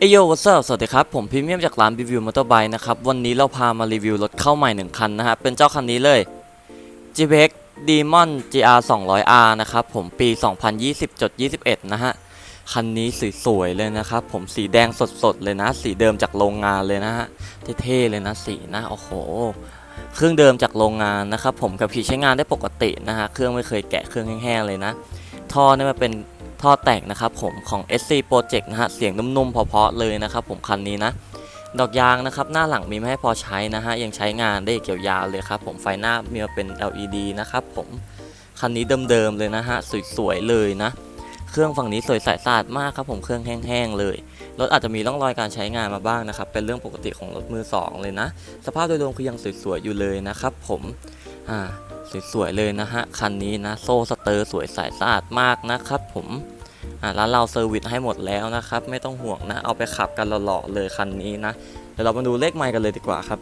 เอโยวัสสวัสดีครับ ผมพรีเมียมจากร้านรีวิวมอเตอร์ไบค์นะครับ วันนี้เราพามารีวิวรถเข้าใหม่ 1 คันนะฮะ เป็นเจ้าคันนี้เลย g p x Demon GR 200R นะครับ ผมปี 2020.21 นะฮะ คันนี้สวยๆเลยนะครับ ผมสีแดงสดๆ เลยนะ สีเดิมจากโรงงานเลยนะฮะ เท่ๆเลยนะสีนะ โอ้โห เครื่องเดิมจากโรงงานนะครับ ผมกับขี่ใช้งานได้ปกตินะฮะ เครื่องไม่เคยแกะเครื่องแห้งๆเลยนะ ท่อเนี่ยมันเป็น ท่อแต่งนะครับผมของ SC Project นะฮะเสียงนุ่มๆเพาะๆเลยนะครับผมคันนี้นะดอกยางนะครับหน้าหลังมีไม่ให้พอใช้นะฮะยังใช้งานได้อีกยวยาวเลยครับผมไฟหน้ามีมาเป็น LED นะครับผมคันนี้เดิมๆเลยนะฮะสวยๆเลยนะเครื่องฝั่งนี้สวยใสสะอาดมากครับผมเครื่องแห้งๆเลยรถอาจจะมีร่องรอยการใช้งานมาบ้างนะครับเป็นเรื่องปกติของรถมือสองเลยนะ สภาพโดยรวมคือยังสวยๆอยู่เลยนะครับผมอ่า สวยๆเลยนะฮะ คันนี้นะ โซ่สเตอร์สวยใสสะอาดมากนะครับผมอ่าร้านเราเซอร์วิสให้หมดแล้วนะครับ ไม่ต้องห่วงนะ เอาไปขับกันหล่อๆเลยคันนี้นะ เดี๋ยวเรามาดูเลขไมล์กันเลยดีกว่าครับ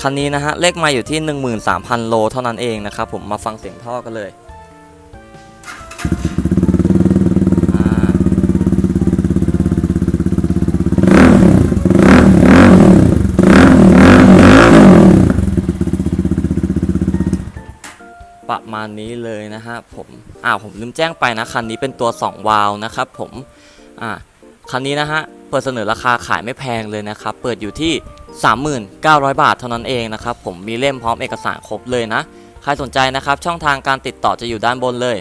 คันนี้นะฮะเลขไมล์อยู่ที่ 13,000 โลเท่านั้นเองนะครับผมมาฟังเสียงท่อกันเลย ประมาณนี้เลยนะฮะผมอ่าผมลืมแจ้งไปนะคันนี้เป็นตัว 2 วาล์วนะครับผมอ่าคันนี้นะฮะเปิดเสนอราคาขายไม่แพงเลยนะครับเปิดอยู่ที่ 3,900 บาทเท่านั้นเองนะครับผมมีเล่มพร้อมเอกสารครบเลยนะ ใครสนใจนะครับช่องทางการติดต่อจะอยู่ด้านบนเลย